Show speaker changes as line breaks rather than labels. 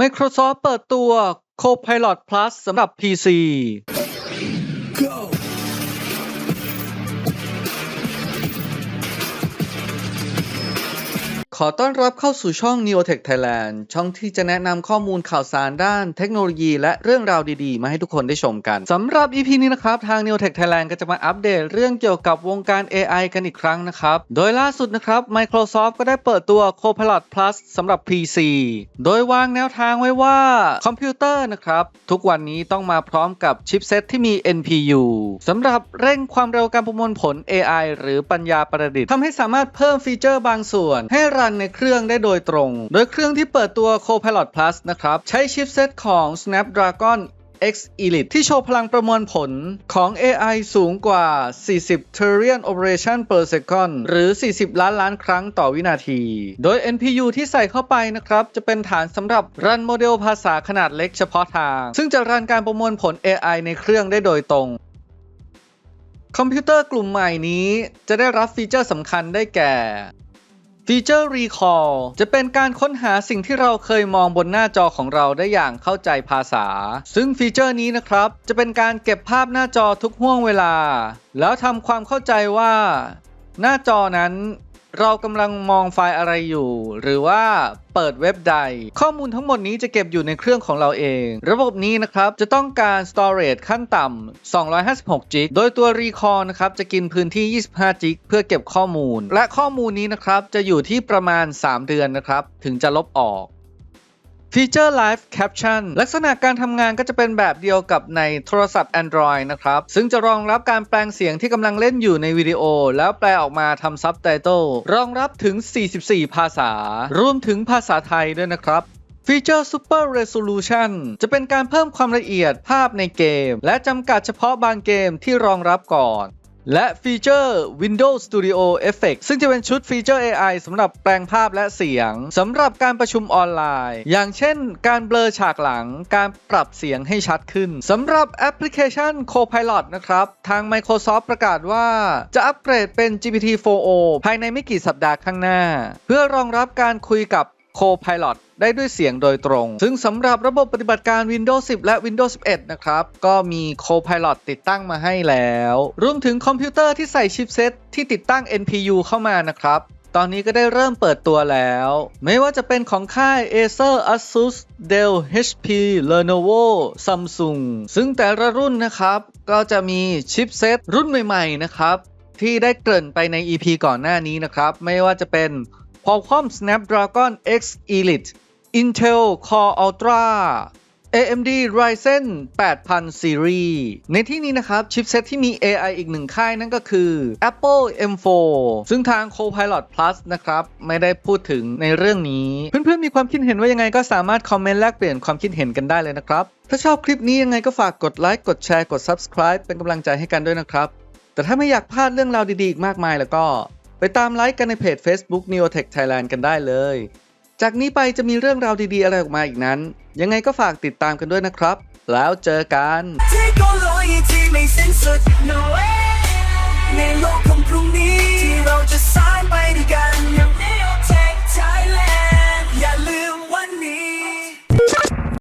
Microsoft เปิดตัว Copilot Plus สำหรับ PC อต้อนรับเข้าสู่ช่อง Neotech Thailand ช่องที่จะแนะนำข้อมูลข่าวสารด้านเทคโนโลยีและเรื่องราวดีๆ มาให้ทุกคนได้ชมกันสำหรับ EP นี้นะครับ ทาง Neotech Thailand ก็จะมาอัปเดตเรื่องเกี่ยวกับวงการ AI กันอีกครั้งนะครับ โดยล่าสุดนะครับ Microsoft ก็ได้เปิดตัว Copilot Plus สำหรับ PC โดยวางแนวทางไว้ว่าคอมพิวเตอร์นะครับทุกวันนี้ต้องมาพร้อมกับชิปเซตที่มี NPU สำหรับเร่งความเร็วการประมวลผล AI หรือปัญญาประดิษฐ์ทำให้สามารถเพิ่มฟีเจอร์บางส่วน ให้รันในเครื่องได้โดยตรง โดยเครื่องที่เปิดตัว Copilot Plus นะครับ ใช้ชิปเซตของ Snapdragon X Elite ที่โชว์พลังประมวลผลของ AI สูงกว่า 40 trillion operation per second หรือ 40 ล้านล้านครั้งต่อวินาที โดย NPU ที่ใส่เข้าไปนะครับ จะเป็นฐานสำหรับรันโมเดลภาษาขนาดเล็กเฉพาะทาง ซึ่งจะรันการประมวลผล AI ในเครื่องได้โดยตรงคอมพิวเตอร์กลุ่มใหม่นี้จะได้รับฟีเจอร์สำคัญได้แก่ ฟีเจอร์ Recall จะเป็นการค้นหาสิ่งที่เราเคยมองบนหน้าจอของเราได้อย่างเข้าใจภาษา ซึ่งฟีเจอร์นี้นะครับ จะเป็นการเก็บภาพหน้าจอทุกห่วงเวลา แล้วทำความเข้าใจว่า หน้าจอนั้น เรากำลังมองไฟล์อะไรอยู่ หรือว่าเปิดเว็บใด ข้อมูลทั้งหมดนี้จะเก็บอยู่ในเครื่องของเราเอง ระบบนี้นะครับ จะต้องการ storage ขั้นต่ำ256 g b โดยตัว recall นะครับ จะกินพื้นที่ 25 g b เพื่อเก็บข้อมูล และข้อมูลนี้นะครับ จะอยู่ที่ประมาณ 3 เดือนนะครับ ถึงจะลบออก ฟีเจอร์ Live Caption ลักษณะการทำงานก็จะเป็นแบบเดียวกับในโทรศัพท์ Android นะครับ ซึ่งจะรองรับการแปลงเสียงที่กำลังเล่นอยู่ในวิดีโอ แล้วแปลออกมาทำซับไตเติลรองรับถึง 44 ภาษา รวมถึงภาษาไทยด้วยนะครับฟีเจอร์ Super Resolution จะเป็นการเพิ่มความละเอียดภาพในเกม และจำกัดเฉพาะบางเกมที่รองรับก่อน และฟีเจอร์ Windows Studio Effect ซึ่งจะเป็นชุดฟีเจอร์ AI สำหรับแปลงภาพและเสียงสำหรับการประชุมออนไลน์ อย่างเช่น การเบลอฉากหลัง การปรับเสียงให้ชัดขึ้นสำหรับแอปพลิเคชัน Copilot นะครับ ทาง Microsoft ประกาศว่า จะอัปเกรดเป็น GPT-4o ภายในไม่กี่สัปดาห์ข้างหน้า เพื่อรองรับการคุยกับ Copilot ได้ด้วยเสียงโดยตรง ซึ่งสำหรับระบบปฏิบัติการ Windows 10 และ Windows 11 นะครับ ก็มี Copilot ติดตั้งมาให้แล้ว รวมถึงคอมพิวเตอร์ที่ใส่ชิปเซตที่ติดตั้ง NPU เข้ามานะครับ ตอนนี้ก็ได้เริ่มเปิดตัวแล้ว ไม่ว่าจะเป็นของค่าย Acer Asus Dell HP Lenovo Samsung ซึ่งแต่ละรุ่นนะครับ ก็จะมีชิปเซตรุ่นใหม่ ๆ นะครับ ที่ได้เกริ่นไปใน EP ก่อนหน้านี้นะครับ ไม่ว่าจะเป็น Qualcomm Snapdragon X Elite Intel Core Ultra AMD Ryzen 8000 Series ในที่นี้นะครับ ชิปเซตที่มี AI อีกหนึ่งค่ายนั่นก็คือ Apple M4 ซึ่งทาง Copilot Plus นะครับ ไม่ได้พูดถึงในเรื่องนี้ เพื่อนๆ มีความคิดเห็นว่ายังไงก็สามารถคอมเมนต์แลกเปลี่ยนความคิดเห็นกันได้เลยนะครับ ถ้าชอบคลิปนี้ยังไงก็ฝากกดไลค์กดแชร์กด Subscribe เป็นกำลังใจให้กันด้วยนะครับ แต่ถ้าไม่อยากพลาดเรื่องราวดีๆ อีกมากมายแล้วก็ ไปตามไลค์กันในเพจ Facebook Neotech Thailand กันได้เลย จากนี้ไปจะมีเรื่องราวดีๆ อะไรออกมาอีกนั้น ยังไงก็ฝากติดตามกันด้วยนะครับ แล้วเจอกัน
No way ในโลกของพรุ่งนี้ที่เราจะสร้างไปด้วยกัน